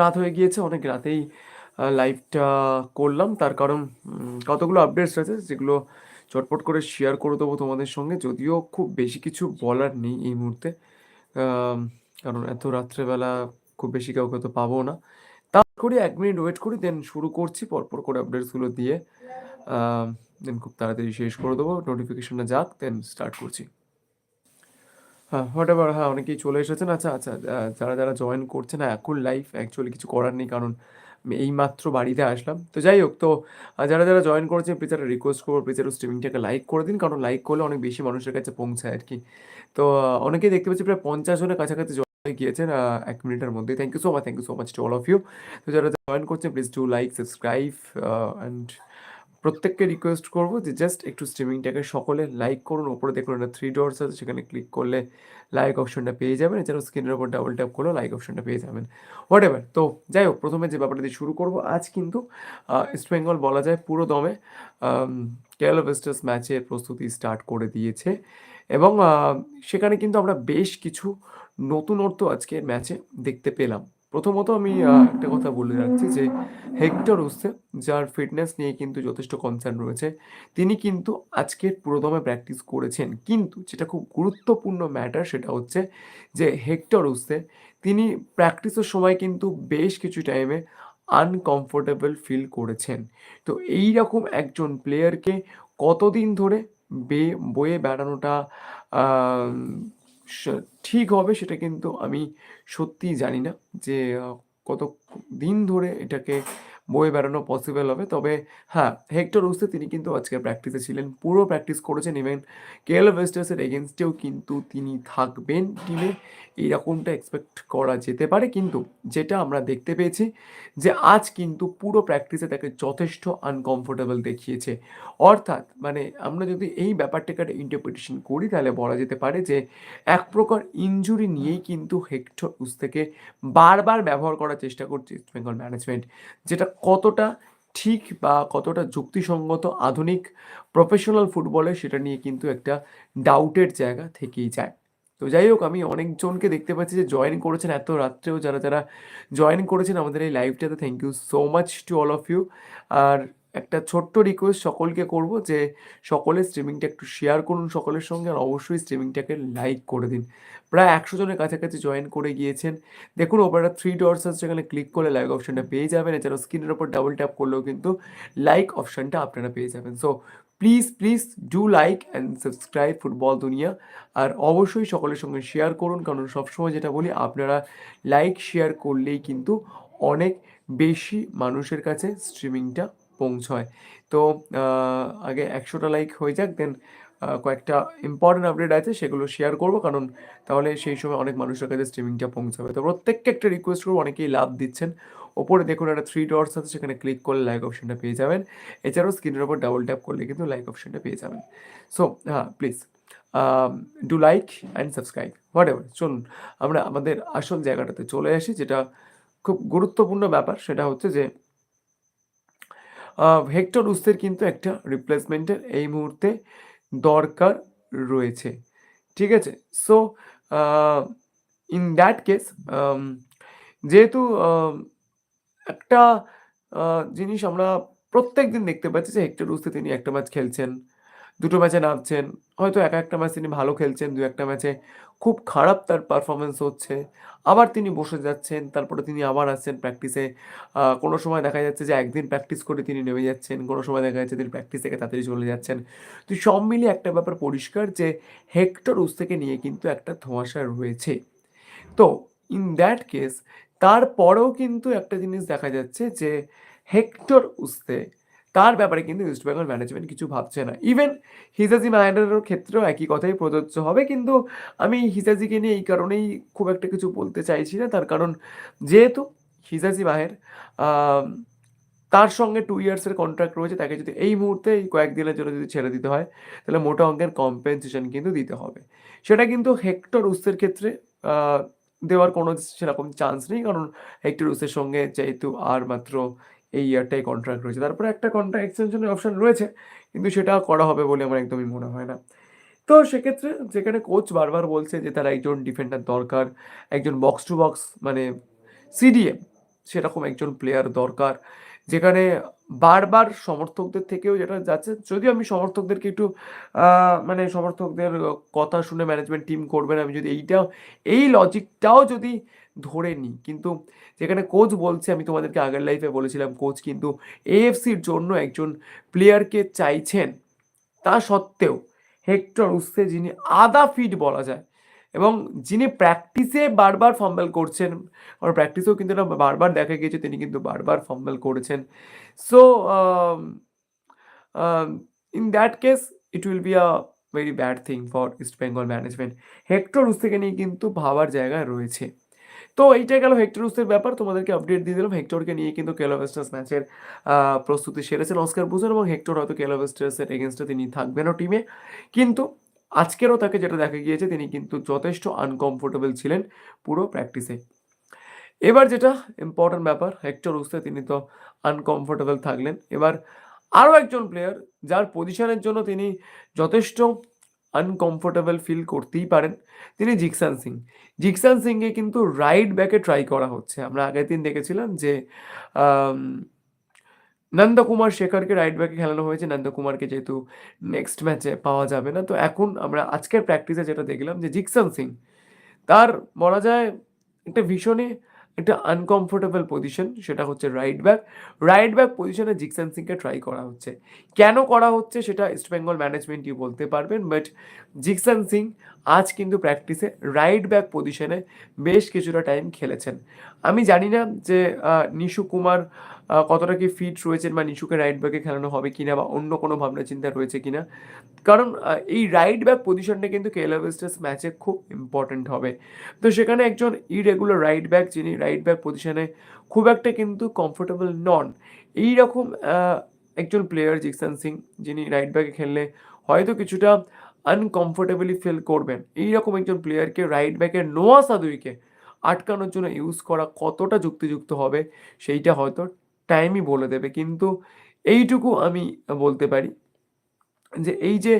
রাত হয়ে গিয়েছে, অনেক রাতেই লাইভটা করলাম। তার কারণ কতগুলো আপডেটস আছে যেগুলো চটপট করে শেয়ার করে দেবো তোমাদের সঙ্গে। যদিও খুব বেশি কিছু বলার নেই এই মুহূর্তে। কারণ এত রাত্রেবেলা খুব বেশি কাউকে তো পাবো না। তা করি, এক মিনিট ওয়েট করি দেন শুরু করছি পরপর করে আপডেটসগুলো দিয়ে। দেন খুব তাড়াতাড়ি শেষ করে দেবো। নোটিফিকেশনটা যাক দেন স্টার্ট করছি। হ্যাঁ হ্যাঁ অনেকেই চলে এসেছেন। আচ্ছা আচ্ছা যারা যারা জয়েন করছে না এখন লাইফ অ্যাকচুয়ালি কিছু করার নেই, কারণ আমি এইমাত্র বাড়িতে আসলাম। তো যাই হোক, তো যারা যারা জয়েন করেছেন একটা রিকোয়েস্ট করব প্লিজ স্ট্রিমিংটাকে লাইক করে দিন, কারণ লাইক করলে অনেক বেশি মানুষের কাছে পৌঁছায় আর কি তো অনেকেই দেখতে পাচ্ছি প্রায় পঞ্চাশ জনের কাছাকাছি জয়েন গিয়েছেন এক মিনিটের মধ্যে thank you so much thank you so much to all of you তো যারা জয়েন করছেন please to like subscribe and প্রত্যেককে রিকোয়েস্ট করব যে জাস্ট একটু স্ট্রিমিংটাকে সকলে লাইক করুন। ওপরে দেখুন একটা থ্রি ডটস আছে, সেখানে ক্লিক করলে লাইক অপশনটা পেয়ে যাবেন। এছাড়াও স্ক্রিনের উপর ডাবল ট্যাপ করলেও লাইক অপশনটা পেয়ে যাবেন। হোয়াট এভার তো যাই হোক, প্রথমে যে ব্যাপারটা দিয়ে শুরু করব, আজ কিন্তু ইস্ট বেঙ্গল বলা যায় পুরো দমে কেরালা ব্লাস্টার্স ম্যাচের প্রস্তুতি স্টার্ট করে দিয়েছে। এবং সেখানে কিন্তু আমরা বেশ কিছু নতুনত্ব আজকে ম্যাচে দেখতে পেলাম। প্রথমত আমি একটা কথা বলে রাখছি যে হেক্টর ওসে যার ফিটনেস নিয়ে কিন্তু যথেষ্ট কনসার্ন রয়েছে। তিনি কিন্তু আজকের পুরোদমে প্র্যাকটিস করেছেন। কিন্তু যেটা খুব গুরুত্বপূর্ণ ম্যাটার সেটা হচ্ছে যে হেক্টর ওসে তিনি প্র্যাকটিসের সময় কিন্তু বেশ কিছু টাইমে আনকমফোর্টেবল ফিল করেছেন। তো এই রকম একজন প্লেয়ারকে কতদিন ধরে বে বয়ে বেড়ানোটা ঠিক হবে সেটা কিন্তু আমি সত্যিই জানি না যে কত দিন ধরে এটাকে বয়ে বেড়ানো পসিবল হবে। তবে হ্যাঁ হেক্টর উসে তিনি কিন্তু আজকে প্র্যাকটিসে ছিলেন। পুরো প্র্যাকটিস করেছেন। ইভেন কেএল ওয়েস্টার্সের এগেনস্টেও কিন্তু তিনি থাকবেন টিমে এইরকমটা এক্সপেক্ট করা যেতে পারে। কিন্তু যেটা আমরা দেখতে পেয়েছি যে, আজ কিন্তু পুরো প্র্যাকটিসে তাকে যথেষ্ট আনকমফোর্টেবল দেখিয়েছে। অর্থাৎ মানে আমরা যদি এই ব্যাপারটাকে ইন্টারপ্রিটেশন করি, তাহলে বলা যেতে পারে যে, এক প্রকার ইনজুরি নিয়েই কিন্তু হেক্টর উস উস্তেকে বারবার ব্যবহার করার চেষ্টা করছে ইস্ট বেঙ্গল ম্যানেজমেন্ট যেটা কতটা ঠিক বা কতটা যুক্তিসঙ্গত আধুনিক প্রফেশনাল ফুটবলে সেটা নিয়ে কিন্তু একটা ডাউটের জায়গা থেকেই যায়। তো যাই হোক, আমি অনেকজনকে দেখতে পাচ্ছি যে জয়েন করেছেন এত রাত্রেও যারা যারা জয়েন করেছেন আমাদের এই লাইভটাতে thank you so much to all of you আর একটা ছোট্ট রিকোয়েস্ট সকলকে করব যে, সকলে স্ট্রিমিংটা একটু শেয়ার করুন সকলের সঙ্গে আর অবশ্যই স্ট্রিমিংটাকে লাইক করে দিন। প্রায় একশো জনের কাছাকাছি জয়েন করে গিয়েছেন। দেখুন, ওপরে থ্রি ডটস আছে, সেখানে ক্লিক করলে লাইক অপশানটা পেয়ে যাবেন। এছাড়াও স্ক্রিনের ওপর ডাবল ট্যাপ করলেও কিন্তু লাইক অপশানটা আপনারা পেয়ে যাবেন। So please please do like and subscribe football দুনিয়া। আর অবশ্যই সকলের সঙ্গে শেয়ার করুন, কারণ সবসময় যেটা বলি, আপনারা লাইক শেয়ার করলেই কিন্তু অনেক বেশি মানুষের কাছে স্ট্রিমিংটা পৌঁছয়। তো আগে একশোটা লাইক হয়ে যাক দেন কয়েকটা ইম্পর্টেন্ট আপডেট আছে, সেগুলো শেয়ার করব। কারণ, তাহলে সেই সময় অনেক মানুষের কাছে স্ট্রিমিংটা পৌঁছাবে। তো প্রত্যেককে একটা রিকোয়েস্ট করব, অনেকেই লাভ দিচ্ছেন। ওপরে দেখুন একটা থ্রি ডটস আছে, সেখানে ক্লিক করলে লাইক অপশনটা পেয়ে যাবেন। এছাড়াও স্ক্রিনের ওপর ডাবল ট্যাপ করলে কিন্তু লাইক অপশনটা পেয়ে যাবেন। সো হ্যাঁ please do like and subscribe whatever চলুন, আমরা আমাদের আসল জায়গাটাতে চলে আসি, যেটা খুব গুরুত্বপূর্ণ ব্যাপার। সেটা হচ্ছে যে হেক্টর উস্তের কিন্তু একটা রিপ্লেসমেন্টের এই মুহূর্তে দরকার রয়েছে। ঠিক আছে? সো ইন দ্যাট কেস যেহেতু একটা জিনিস আমরা প্রত্যেক দিন দেখতে পাচ্ছি যে হেক্টর উস্তে তিনি একটা ম্যাচ খেলছেন, দুটো ম্যাচে নামছেন, হয়তো এক একটা ম্যাচ তিনি ভালো খেলছেন, দু একটা ম্যাচে খুব খারাপ তার পারফরমেন্স হচ্ছে। আবার তিনি বসে যাচ্ছেন, তারপরে তিনি আবার আসছেন প্র্যাকটিসে কোনো সময় দেখা যাচ্ছে যে একদিন প্র্যাকটিস করে তিনি নেমে যাচ্ছেন, কোনো সময় দেখা যাচ্ছে তিনি প্র্যাকটিস থেকে তাড়াতাড়ি চলে যাচ্ছেন। তো সব মিলিয়ে একটা ব্যাপার পরিষ্কার যে, হেক্টর উস্তেকে নিয়ে কিন্তু একটা ধোঁয়াশা রয়েছে। তো ইন দ্যাট কেস তারপরেও কিন্তু একটা জিনিস দেখা যাচ্ছে যে, হেক্টর উস্তে তার ব্যাপারে কিন্তু ইস্ট বেঙ্গল ম্যানেজমেন্ট কিছু ভাবছে না। ইভেন হিজাজি মায়ানের ক্ষেত্রেও একই কথাই প্রযোজ্য হবে, কিন্তু আমি হিজাজিকে নিয়ে এই কারণেই খুব একটা কিছু বলতে চাইছি না। তার কারণ যেহেতু হিজাজি মাহের তার সঙ্গে টু ইয়ার্সের কন্ট্রাক্ট রয়েছে, তাকে যদি এই মুহূর্তে এই কয়েকদিনের জন্য যদি ছেড়ে দিতে হয়, তাহলে মোটা অঙ্কের কম্পেনসেশন কিন্তু দিতে হবে। সেটা কিন্তু হেক্টর উসের ক্ষেত্রে দেওয়ার কোনো সেরকম চান্স নেই, কারণ হেক্টর উসের সঙ্গে যেহেতু আর মাত্র এই ইয়ারটাই কন্ট্রাক্ট রয়েছে। তারপরে একটা কন্ট্রাক্ট এক্সটেনশনের অপশন রয়েছে, কিন্তু সেটা করা হবে বলে আমার একদমই মনে হয় না। তো সেক্ষেত্রে যেখানে কোচ বারবার বলছে যে তার একজন ডিফেন্ডার দরকার, একজন বক্স টু বক্স মানে সিডিএম সেরকম একজন প্লেয়ার দরকার, যেখানে বারবার সমর্থকদের থেকেও যেটা যাচ্ছে, যদিও আমি সমর্থকদেরকে একটু মানে সমর্থকদের কথা শুনে ম্যানেজমেন্ট টিম করবেন আমি যদি এইটাও, এই লজিকটাও যদি ধরে নিই কিন্তু যেখানে কোচ বলছে, আমি তোমাদেরকে আগের লাইফে বলেছিলাম কোচ কিন্তু এএফসির জন্য একজন প্লেয়ারকে চাইছেন। তা সত্ত্বেও হেক্টর উসে যিনি আধা ফিট বলা যায় এবং যিনি প্র্যাকটিসে বারবার ফাম্বেল করছেন, আর প্র্যাকটিসেও কিন্তু এটা বারবার দেখা গিয়েছে তিনি কিন্তু বারবার ফাম্বেল করেছেন। So in that case it will be a very bad thing for East Bengal management Hector উসেকে নিয়ে কিন্তু ভাবার জায়গায় রয়েছে। তো এইটা গেল হেক্টর উসের ব্যাপার। তোমাদেরকে আপডেট দিয়ে দিলাম। হেক্টরকে নিয়ে কিন্তু কেলোভেস্টার্স ম্যাচের প্রস্তুতি সেরেছেন অস্কার বুঝেন এবং হেক্টর হয়তো কেলোভেস্টার্সের এগেনস্টে তিনি থাকবেনও টিমে কিন্তু আজকেরও তাকে যেটা দেখা গিয়েছে, তিনি কিন্তু যথেষ্ট আনকমফোর্টেবল ছিলেন পুরো প্র্যাকটিসে এবার যেটা ইম্পর্ট্যান্ট ব্যাপার হেক্টর উসে তিনি তো আনকমফোর্টেবল থাকলেন। এবার আরও একজন প্লেয়ার যার পজিশনের জন্য তিনি যথেষ্ট আনকমফোর্টেবল ফিল করতেই পারেন। তিনি জিকসান সিং। জিকসান সিংকে কিন্তু রাইট ব্যাকে ট্রাই করা হচ্ছে। আমরা আগের দিন দেখেছিলাম যে নন্দকুমার শেখরকে রাইট ব্যাকে খেলানো হয়েছে। নন্দকুমারকে যেহেতু নেক্সট ম্যাচে পাওয়া যাবে না, তো এখন আমরা আজকের প্র্যাকটিসে যেটা দেখলাম যে জিকসান সিং, তার বলা যায় একটা ভীষণই একটা আনকমফোর্টেবল পজিশন সেটা হচ্ছে রাইট ব্যাক রাইট ব্যাক পজিশনে জিকসান সিংকে ট্রাই করা হচ্ছে। কেন করা হচ্ছে সেটা ইস্ট বেঙ্গল ম্যানেজমেন্টই বলতে পারবেন বাট জিকসান সিং আজ কিন্তু প্র্যাকটিসে রাইট ব্যাক পজিশনে বেশ কিছুটা টাইম খেলেছেন। আমি জানি না যে নিশু কুমার কতটা কি ফিট রয়েছেন বা নিশুকে রাইট ব্যাকে খেলানো হবে কিনা বা অন্য কোনো ভাবনা চিন্তা রয়েছে কিনা? কারণ এই রাইট ব্যাক পজিশনটা কিন্তু ব্লাস্টার্স ম্যাচে খুব ইম্পর্ট্যান্ট হবে। তো সেখানে একজন ইরেগুলার রাইট ব্যাক যিনি রাইট ব্যাক পজিশনে খুব একটা কিন্তু কমফোর্টেবল নন এই রকম একজন প্লেয়ার জিকসান সিং, যিনি রাইট ব্যাকে খেললে হয়তো কিছুটা আনকমফোর্টেবলি ফিল করবেন। এইরকম একজন প্লেয়ারকে রাইট ব্যাকের নোয়া সাদুইকে আটকানোর জন্য ইউজ করা কতটা যুক্তিযুক্ত হবে, সেইটা হয়তো টাইমই বলে দেবে। কিন্তু এইটুকু আমি বলতে পারি যে, এই যে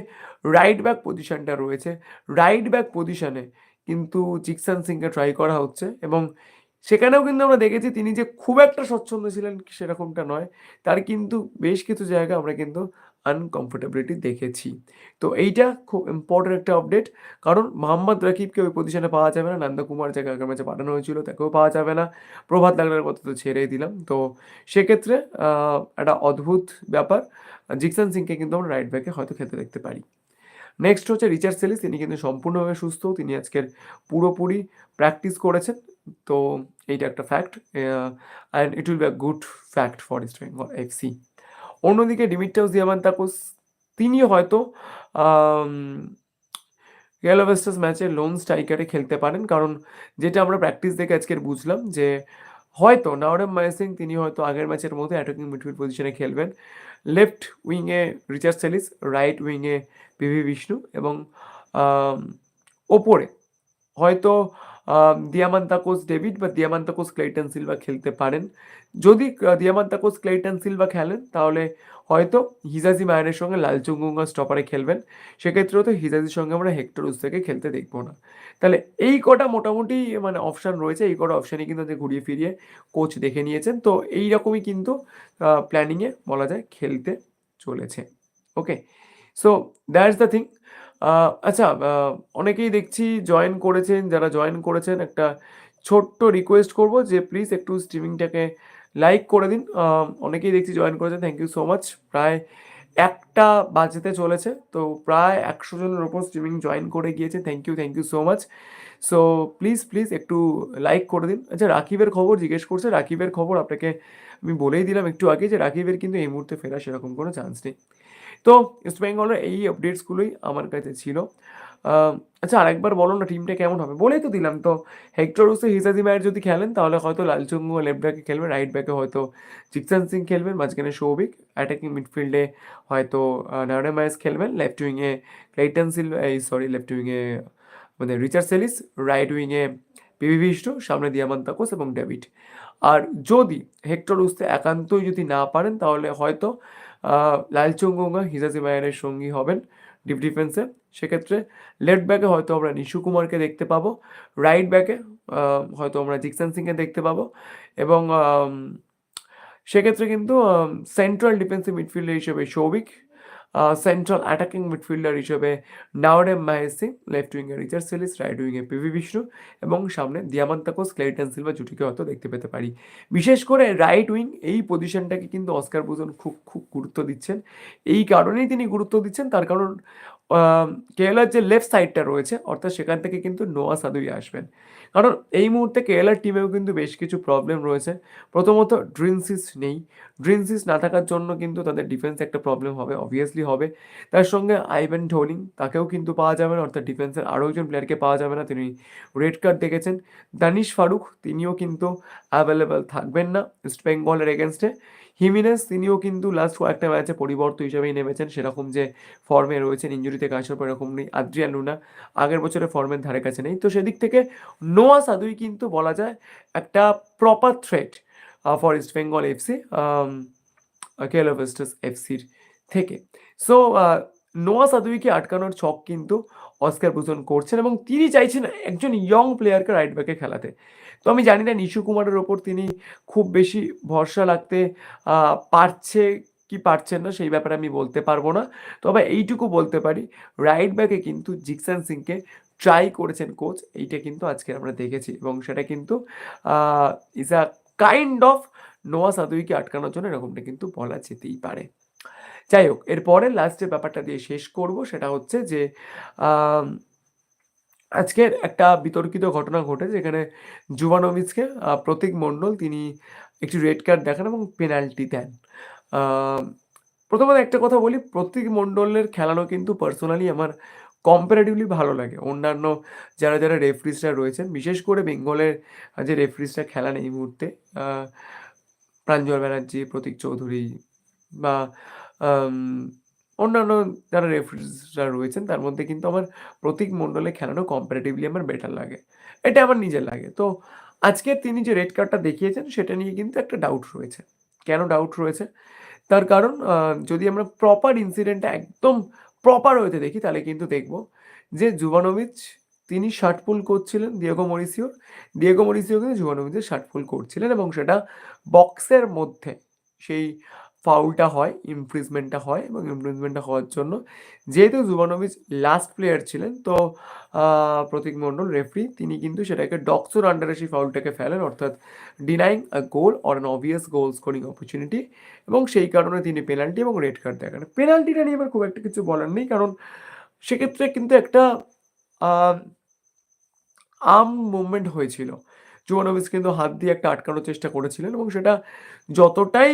রাইট ব্যাক পজিশনটা রয়েছে রাইট ব্যাক পজিশনে কিন্তু চিকসান সিংকে ট্রাই করা হচ্ছে এবং সেখানেও কিন্তু আমরা দেখেছি তিনি যে খুব একটা স্বচ্ছন্দ ছিলেন সেরকমটা নয়। তার কিন্তু বেশ কিছু জায়গা আমরা কিন্তু আনকমফোর্টেবিলিটি দেখেছি। তো এইটা খুব ইম্পর্টেন্ট একটা আপডেট কারণ মোহাম্মদ রাকিবকে ওই পজিশনে পাওয়া যাবে না, নন্দকুমার যাকে আগের ম্যাচে পাঠানো হয়েছিল তাকেও পাওয়া যাবে না। প্রভাত লাগলার কথা তো ছেড়েই দিলাম। তো সেক্ষেত্রে একটা অদ্ভুত ব্যাপার, জিকসান সিংকে কিন্তু আমরা রাইট ব্যাকে হয়তো খেতে দেখতে পারি। নেক্সট হচ্ছে রিচার্ড সেলিস, তিনি কিন্তু সম্পূর্ণভাবে সুস্থ, তিনি আজকের পুরোপুরি প্র্যাকটিস করেছেন। তো এইটা একটা fact and it will be a good fact for East Bengal FC অন্যদিকে ডিমিট্রাউস দিয়ামান্তাকোস তিনি হয়তো ভেস্টার্স ম্যাচে লোন স্ট্রাইকারে খেলতে পারেন। কারণ যেটা আমরা প্র্যাকটিস দেখে আজকের বুঝলাম যে, হয়তো নাওরেম মায়াসিং তিনি হয়তো আগের ম্যাচের মতো অ্যাটাকিং মিডফিল্ড পজিশনে খেলবেন। লেফট উইংয়ে রিচার্ড সেলিস রাইট উইংয়ে পিভি বিষ্ণু এবং ওপরে হয়তো দিয়ামান্তাকোস ডেভিড বা দিয়ামান্তাকোস ক্লেইটন সিলভা খেলতে পারেন। যদি দিয়ামান্তাকোস ক্লেইটন সিলভা খেলেন, তাহলে হয়তো হিজাজি মায়ানের সঙ্গে লালচুঙ্গুঙ্গা স্টপারে খেলবেন। সেক্ষেত্রে হয়তো হিজাজির সঙ্গে আমরা হেক্টর উসকে খেলতে দেখব না। তাহলে এই কটা মোটামুটি মানে অপশান রয়েছে। এই কটা অপশানই কিন্তু ঘুরিয়ে ফিরিয়ে কোচ দেখে নিয়েছেন। তো এই রকমই কিন্তু প্ল্যানিংয়ে বলা যায় খেলতে চলেছে। Okay so that's the thing আচ্ছা অনেকেই দেখছি জয়েন করেছেন, যারা জয়েন করেছেন, একটা ছোট্ট রিকোয়েস্ট করব যে প্লিজ একটু স্ট্রিমিংটাকে লাইক করে দিন। অনেকেই দেখছি জয়েন করেছেন থ্যাংক ইউ সো মাচ প্রায় একটা বাজেতে চলেছে, তো প্রায় একশো জনের ওপর স্ট্রিমিং জয়েন করে গিয়েছে thank you thank you so much so please please একটু লাইক করে দিন। আচ্ছা রাকিবের খবর জিজ্ঞেস করছে, রাকিবের খবর আপনাকে আমি বলেই দিলাম একটু আগে যে রাকিবের কিন্তু এই মুহূর্তে ফেরা সেরকম কোনো চান্স নেই। তো ইস্ট বেঙ্গলের এই আপডেটসগুলোই আমার কাছে ছিল। আচ্ছা আরেকবার বলো না টিমটা কেমন হবে? বলেই তো দিলাম তো। হেক্টর উসে হিজাজি মায়ের যদি খেলেন, তাহলে হয়তো লালচুঙ্গু লেফট ব্যাকে খেলবেন রাইট ব্যাকে হয়তো জিকসান সিং খেলবেন, মাঝখানে সৌভিক অ্যাটাকিং মিডফিল্ডে হয়তো নারে মায়েস খেলবেন লেফট উইংয়ে ক্লেইটন সিল এই সরি লেফট উইংয়ে মানে রিচার্ড সেলিস রাইট উইংয়ে পিভি বিষ্ণু সামনে দিয়ামান্তাকোস এবং ডেভিড আর যদি হেক্টর উসতে একান্তই যদি না পারেন, তাহলে হয়তো লালচুঙ্গুঙ্গা হিজাজি মায়ানের সঙ্গী হবেন ডিপ ডিফেন্সে। সেক্ষেত্রে লেফট ব্যাকে হয়তো আমরা নিশু কুমারকে দেখতে পাবো, রাইট ব্যাকে হয়তো আমরা জিকসান সিংকে দেখতে পাবো এবং সেক্ষেত্রে কিন্তু সেন্ট্রাল ডিফেন্সিভ মিডফিল্ডার হিসেবে সৌভিক সেন্ট্রাল অ্যাটাকিং মিডফিল্ডার হিসেবে নাওডেম মাহেশ সিং লেফট উইংয়ে রিচার্ড সেলিস রাইট উইংয়ে পিভি বিষ্ণু এবং সামনে দিয়ামান্তাকোস ক্লেটন সিলভা জুটিকে হয়তো দেখতে পেতে পারি। বিশেষ করে রাইট উইং এই পজিশনটাকে কিন্তু অস্কার বুজন খুব খুব গুরুত্ব দিচ্ছেন। এই কারণেই তিনি গুরুত্ব দিচ্ছেন, তার কারণ কেরালার যে লেফট সাইডটা রয়েছে, অর্থাৎ সেখান থেকে কিন্তু নোয়া সাদুই আসবেন। কারণ এই মুহূর্তে কেরালার টিমেও কিন্তু বেশ কিছু প্রবলেম রয়েছে। প্রথমত ড্রিনসিস নেই। ড্রিনসিস না থাকার জন্য কিন্তু তাদের ডিফেন্স একটা প্রবলেম হবে অবভিয়াসলি হবে। তার সঙ্গে আইভেন ঢোলিং তাকেও কিন্তু পাওয়া যাবে না, অর্থাৎ ডিফেন্সের আরও একজন প্লেয়ারকে পাওয়া যাবে না, তিনি রেড কার্ড দেখেছেন। দানিশ ফারুক, তিনিও কিন্তু অ্যাভেলেবেল থাকবেন না ইস্ট বেঙ্গলের এগেনস্টে হিমিনেস তিনিও কিন্তু লাস্ট কয়েকটা ম্যাচে পরিবর্তন হিসেবেই নেমেছেন। সেরকম যে ফর্মে রয়েছেন ইঞ্জুরি থেকে আসার পর এরকম নেই। আদ্রিয়ান লুনা আগের বছরের ফর্মের ধারে কাছে নেই। তো সেদিক থেকে নোয়া সাদুই কিন্তু বলা যায় একটা proper threat for East Bengal FC ভেস্টার্স এফসির থেকে। সো নোয়া সাদুইকে আটকানোর ছক কিন্তু অস্কার বুজন করছেন এবং তিনি চাইছেন একজন ইয়ং প্লেয়ারকে রাইট ব্যাকে খেলাতে। তো আমি জানি না নিশু কুমারের ওপর তিনি খুব বেশি ভরসা লাগতে পারছে কি পারছেন না সেই ব্যাপারে আমি বলতে পারব না। তবে এইটুকু বলতে পারি, রাইট ব্যাকে কিন্তু জিকসান সিংকে ট্রাই করেছেন কোচ, এইটা কিন্তু আজকে আমরা দেখেছি এবং সেটা কিন্তু is a kind of Noah Sadaoui আটকানোর জন্য এরকমটা কিন্তু বলা যেতেই পারে। যাই হোক, এরপরে লাস্টের ব্যাপারটা দিয়ে শেষ করব সেটা হচ্ছে যে আজকের একটা বিতর্কিত ঘটনা ঘটে যেখানে জুবানোভিচকে প্রতীক মণ্ডল তিনি একটি রেড কার্ড দেখান এবং পেনাল্টি দেন। প্রথমত একটা কথা বলি, প্রতীক মণ্ডলের খেলানো কিন্তু পার্সোনালি আমার কম্পারেটিভলি ভালো লাগে। অন্যান্য যারা যারা রেফারিসরা রয়েছেন, বিশেষ করে বেঙ্গলের যে রেফারিসরা খেলান এই মুহূর্তে প্রাঞ্জল ব্যানার্জি, প্রতীক চৌধুরী বা অন্যান্য যারা রেফারিসরা রয়েছেন, তার মধ্যে কিন্তু আমার প্রতীক মণ্ডলে খেলানো কম্পারেটিভলি আমার বেটার লাগে। এটা আমার নিজের লাগে। তো আজকে তিনি যে রেড কার্ডটা দেখিয়েছেন, সেটা নিয়ে কিন্তু একটা ডাউট রয়েছে। কেন ডাউট রয়েছে? তার কারণ যদি আমরা প্রপার ইনসিডেন্টটা একদম প্রপার হইতে দেখি, তাহলে কিন্তু দেখব যে জুবানোভিচ তিনি শার্ট পুল করছিলেন দিয়েগো মরিসিওর ডিয়েগো মরিসিও কিন্তু জুবানোভিচের শার্ট পুল করছিলেন এবং সেটা বক্সের মধ্যে, সেই ফাউলটা হয় ইমপ্রিজমেন্টটা হয় এবং ইমপ্রিজমেন্টটা হওয়ার জন্য যেহেতু জুবানোভিচ লাস্ট প্লেয়ার ছিলেন, তো প্রতীক মণ্ডল রেফরি তিনি কিন্তু সেটাকে ডক্সোর আন্ডারে সেই ফাউলটাকে ফেলেন, অর্থাৎ denying a goal or an obvious goal scoring opportunity এবং সেই কারণে তিনি পেনাল্টি এবং রেড কার্ড দেখান। পেনাল্টিটা নিয়ে আমার খুব একটা কিছু বলার নেই, কারণ সেক্ষেত্রে কিন্তু একটা আর্ম মুভমেন্ট হয়েছিল। জুবানোভিচ কিন্তু হাত দিয়ে একটা আটকানোর চেষ্টা করেছিলেন এবং সেটা যতটাই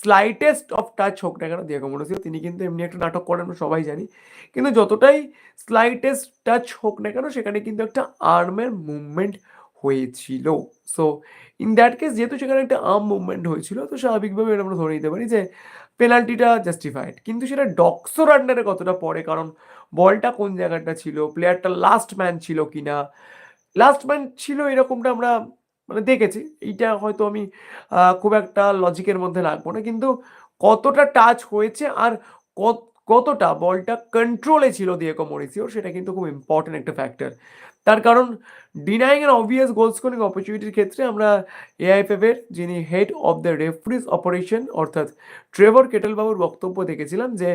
স্লাইটেস্ট অফ টাচ হোক না কেন, দিয়াগো মরিসিও, তিনি কিন্তু এমনি একটা নাটক করেন, আমরা সবাই জানি। কিন্তু যতটাই স্লাইটেস্ট টাচ হোক না কেন, সেখানে কিন্তু একটা আর্মের মুভমেন্ট হয়েছিল। সো ইন দ্যাট কেস যেহেতু সেখানে একটা আর্ম মুভমেন্ট হয়েছিল, তো স্বাভাবিকভাবে এটা আমরা ধরে নিতে পারি যে পেনাল্টিটা জাস্টিফাইড কিন্তু সেটা ডক্সোর আন্ডারে কতটা পড়ে? কারণ বলটা কোন জায়গাটা ছিল? প্লেয়ারটা লাস্ট ম্যান ছিল কিনা? লাস্ট ম্যান ছিল এরকমটা আমরা মানে দেখেছি। এইটা হয়তো আমি খুব একটা লজিকের মধ্যে রাখব না। কিন্তু কতটা টাচ হয়েছে আর কত- কতটা বলটা কন্ট্রোলে ছিল দিয়েগো মরিসিওর সেটা কিন্তু খুব ইম্পর্টেন্ট একটা ফ্যাক্টর তার কারণ ডিনাইং এর অবভিয়াস গোল স্কোরিং অপরচুনিটির ক্ষেত্রে আমরা এআইএফএফ এর, যিনি head of the referees operation অর্থাৎ ট্রেভর কেটেলবাবুর বক্তব্য দেখেছিলাম যে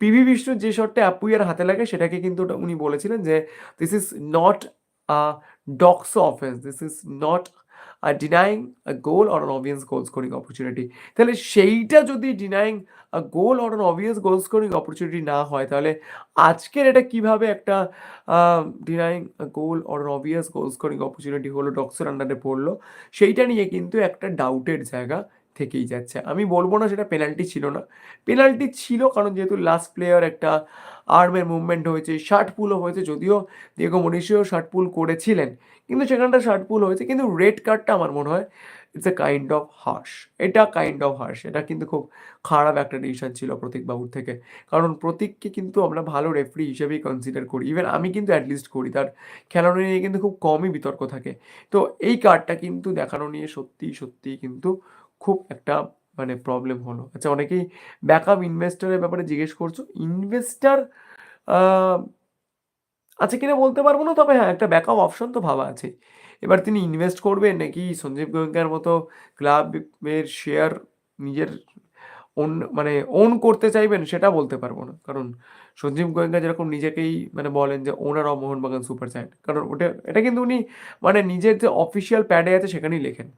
পিভি বিষ্ণুর যে শটটা অ্যাপুইয়ার হাতে লাগে, সেটাকে কিন্তু উনি বলেছিলেন যে this is not a DOGSO offence this is not a denying a goal or an obvious goal scoring opportunity তাহলে সেইটা যদি denying a goal or an obvious goal scoring opportunity না হয়, তাহলে আজকের এটা কীভাবে একটা denying goal or an obvious goal scoring opportunity হলো ডক্সের আন্ডারে পড়ল, সেইটা নিয়ে কিন্তু একটা ডাউটের জায়গা থেকেই যাচ্ছে। আমি বলব না সেটা পেনাল্টি ছিল না। পেনাল্টি ছিল কারণ যেহেতু লাস্ট প্লেয়ার একটা আর্মের মুভমেন্ট হয়েছে শার্ট পুলও হয়েছে, যদিও দিয়েগো মনীষীয় শার্ট পুল করেছিলেন, কিন্তু সেখানটা শার্ট পুল হয়েছে, কিন্তু রেড কার্ডটা আমার মনে হয় it's a kind of harsh এটা কাইন্ড অফ হার্শ এটা কিন্তু খুব খারাপ একটা ডিসিশন ছিল প্রতীক বাবুর থেকে। কারণ প্রতীককে কিন্তু আমরা ভালো রেফারি হিসেবেই কনসিডার করি। ইভেন আমি কিন্তু অ্যাটলিস্ট করি, তার খেলানো নিয়ে কিন্তু খুব কমই বিতর্ক থাকে। তো এই কার্ডটা কিন্তু দেখানো নিয়ে সত্যি সত্যি কিন্তু খুব একটা মানে প্রবলেম হলো আচ্ছা অনেকেই ব্যাকআপ ইনভেস্টরের ব্যাপারে জিজ্ঞেস করছ ইনভেস্টার আছে কিনা বলতে পারব না। তবে হ্যাঁ, একটা ব্যাকআপ অপশন তো ভাবা আছে এবার তিনি ইনভেস্ট করবেন নাকি সঞ্জীব গোয়েঙ্কার মতো ক্লাবের শেয়ার নিজের ওন মানে ওন করতে চাইবেন সেটা বলতে পারব না। কারণ সঞ্জীব গোয়েঙ্কা যেরকম নিজেকেই মানে বলেন যে owner of Mohun Bagan super giant. কারণ ওটা এটা কিন্তু উনি মানে নিজের যে অফিসিয়াল প্যাডে আছে সেখানেই লেখেন।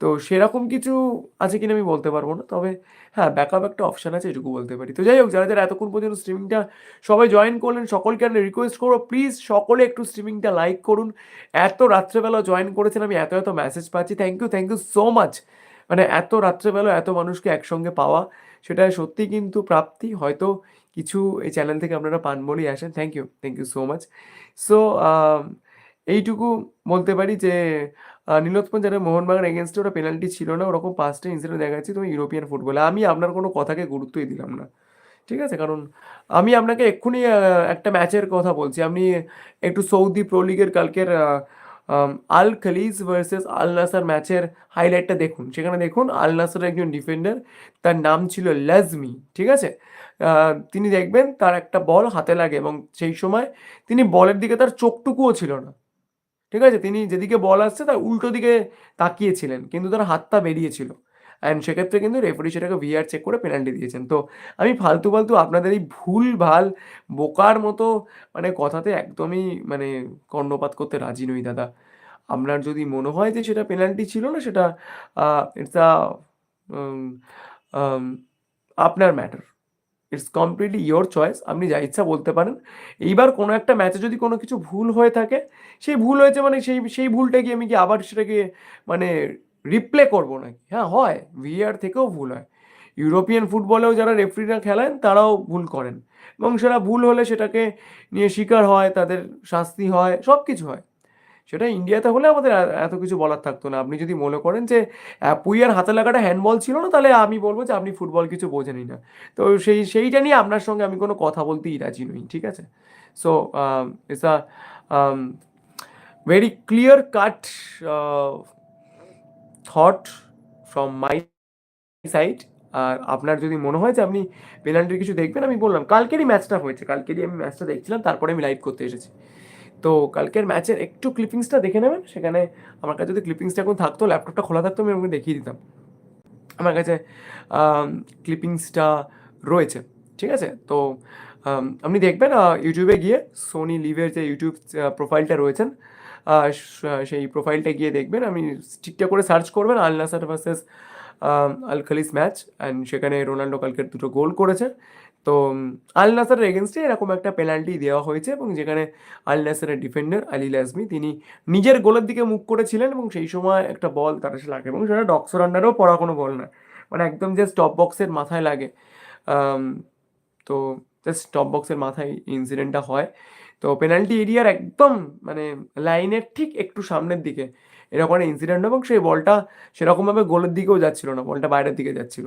তো সেরকম কিছু আছে কিনা আমি বলতে পারব না। তবে হ্যাঁ, ব্যাকআপ একটা অপশন আছে এটুকু বলতে পারি। তো যাই হোক যারা, যারা এতক্ষণ পর্যন্ত স্ট্রিমিংটা সবাই জয়েন করলেন সকলকে আমি রিকোয়েস্ট করব প্লিজ সকলে একটু স্ট্রিমিংটা লাইক করুন। এত রাত্রেবেলা জয়েন করেছেন আমি এত, এত মেসেজ পাচ্ছি। Thank you, thank you so much. মানে এত রাত্রেবেলা এত মানুষকে একসঙ্গে পাওয়া সেটা সত্যি কিন্তু প্রাপ্তি। হয়তো কিছু এই চ্যানেল থেকে আপনারা পান বলেই আসেন। Thank you, thank you so much. So এইটুকু বলতে পারি যে নীলোৎপল জানে মোহনবাগান এগেইনস্ট এ ওটা পেনাল্টি ছিল না। ওরকম ৫ টা ইনসিডেন্ট দেখা যাচ্ছে তুমি ইউরোপিয়ান ফুটবলে। আমি আপনার কোনো কথাকে গুরুত্বই দিলাম না। ঠিক আছে? কারণ আমি আপনাকে এক্ষুনি একটা ম্যাচের কথা বলছি। আপনি একটু সৌদি প্রো লিগের কালকের আল খালিজ ভার্সেস আল নাসার ম্যাচের হাইলাইটটা দেখুন। সেখানে দেখুন আল নাসরের একজন ডিফেন্ডার তার নাম ছিল লাজমি। ঠিক আছে? তিনি দেখবেন তার একটা বল হাতে লাগে এবং সেই সময় তিনি বলের দিকে তার চোখটুকুও ছিল না। ঠিক আছে? তিনি যেদিকে বল আসছে তার উল্টো দিকে তাকিয়েছিলেন। কিন্তু তার হাতটা বেরিয়েছিল। অ্যান্ড সেক্ষেত্রে কিন্তু রেফারি সেটাকে ভিআর চেক করে পেনাল্টি দিয়েছেন। তো আমি ফালতু, ফালতু আপনাদের এই ভুলভাল বোকার মতো মানে কথাতে একদমই মানে কর্ণপাত করতে রাজি নই দাদা। আপনার যদি মনে হয় যে সেটা পেনাল্টি ছিল না সেটা ইটস আপনার matter. It's completely your choice. আপনি যা ইচ্ছা বলতে পারেন। এইবার কোনো একটা ম্যাচে যদি কোনো কিছু ভুল হয়ে থাকে, সেই ভুল হয়েছে মানে সেই সেই ভুলটা কি আমি কি আবার সেটাকে মানে রিপ্লে করব নাকি? হ্যাঁ, হয়। ভিএআর থেকেও ভুল হয়। ইউরোপিয়ান ফুটবলেও যারা রেফারিরা খেলেন তারাও ভুল করেন এবং সেটা ভুল হলে সেটাকে নিয়ে শিকার হয়, তাদের শাস্তি হয়, সব কিছু হয়। সেটা ইন্ডিয়াতে হলে আমাদের এত কিছু বলার থাকতো না। আপনি যদি মনে করেন যে অ্যাপুইয়ার হাতে লাগাটা হ্যান্ডবল ছিল না, তাহলে আমি বলব যে, আপনি ফুটবল কিছু বোঝেনই না। তো সেই, সেইটা নিয়ে আপনার সঙ্গে আমি কোনো কথা বলতেই রাজি নই। ঠিক আছে? So it's a very clear cut thought from my side. আর আপনার যদি মনে হয় যে, আপনি পেনাল্টির কিছু দেখবেন, আমি বললাম, কালকেরই ম্যাচটা হয়েছে। কালকেরই আমি ম্যাচটা দেখছিলাম, তারপরে আমি লাইভ করতে এসেছি। তো কালকের ম্যাচের একটু ক্লিপিংসটা দেখে নেবেন। সেখানে আমার কাছে যদি ক্লিপিংসটা এখন থাকতো ল্যাপটপটা খোলা থাকতো, আমি আপনাকে দেখিয়ে দিতাম। আমার কাছে ক্লিপিংসটা রয়েছে। ঠিক আছে? তো আপনি দেখবেন ইউটিউবে গিয়ে সোনি লিভের যে ইউটিউব প্রোফাইলটা রয়েছেন সেই প্রোফাইলটা গিয়ে দেখবেন। আমি ঠিকঠাক করে সার্চ করবেন, Al Nassr versus Al Khaleej match and সেখানে রোনাল্ডো কালকের দুটো গোল করেছে। তো আল নাসরের এগেইনস্ট এ এরকম একটা পেনাল্টি দেওয়া হয়েছে এবং যেখানে আল নাসারের ডিফেন্ডার আলী লাজমি, তিনি নিজের গোলের দিকে মুখ করেছিলেন এবং সেই সময় একটা বল তার এসে লাগে এবং সেটা ডক্সর আন্ডারেও পড়া কোনো বল না। মানে একদম জাস্ট টপ বক্সের মাথায় লাগে। তো জাস্ট টপ বক্সের মাথায় ইনসিডেন্টটা হয়। তো পেনাল্টি এরিয়ার একদম মানে লাইনের ঠিক একটু সামনের দিকে এরকম ইনসিডেন্ট এবং সেই বলটা সেরকমভাবে গোলের দিকেও যাচ্ছিল না। বলটা বাইরের দিকে যাচ্ছিল।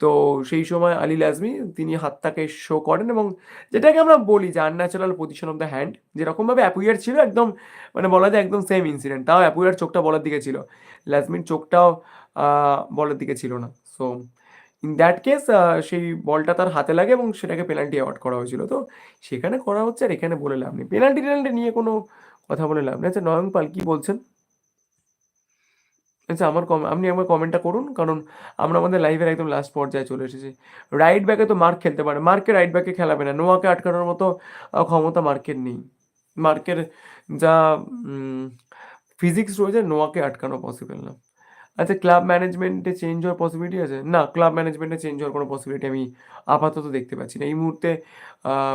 তো সেই সময় আলী লাজমি তিনি হাতটাকে শো করেন এবং যেটাকে আমরা বলি যে unnatural position of the hand যেরকমভাবে অ্যাপুইয়ার ছিল একদম মানে বলা যায় একদম সেম ইনসিডেন্ট। তাও অ্যাপুইয়ার চোখটা বলার দিকে ছিল। লাজমির চোখটাও বলার দিকে ছিল না। সো ইন দ্যাট কেস সেই বলটা তার হাতে লাগে এবং সেটাকে পেনাল্টি অ্যাওয়ার্ড করা হয়েছিল। তো সেখানে করা হচ্ছে আর এখানে বলে লাভ নেই। পেনাল্টি-টেনাল্টি নিয়ে কোনো কথা বলে লাভ নেই। আচ্ছা নয়ন পাল কী বলছেন? আচ্ছা আমার কম আপনি আমার কমেন্টটা করুন। কারণ আমরা আমাদের লাইভের একদম লাস্ট পর্যায়ে চলে এসেছি। রাইট ব্যাকে তো মার্ক খেলতে পারে। মার্কে রাইট ব্যাকে খেলাবে না। নোয়াকে আটকানোর মতো ক্ষমতা মার্কের নেই। মার্কের যা ফিজিক্স রয়েছে নোয়াকে আটকানো পসিবল না। আচ্ছা ক্লাব ম্যানেজমেন্টে চেঞ্জ হওয়ার পসিবিলিটি আছে? না, ক্লাব ম্যানেজমেন্টে চেঞ্জ হওয়ার কোনো পসিবিলিটি আমি আপাতত দেখতে পাচ্ছি না। এই মুহূর্তে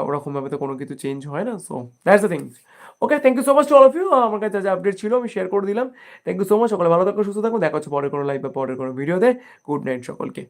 ওরকমভাবে তো কোনো কিছু চেঞ্জ হয় না। So that's the things. Okay, thank you so much to all of you. আমার কাছে যা, আপডেট ছিল আমি শেয়ার করে দিলাম। Thank you so much. সকলে ভালো থাকো সুস্থ থাকো দেখা হচ্ছে পরের কোনো লাইভ বা পরের কোনো ভিডিওতে। গুড নাইট সকলকে।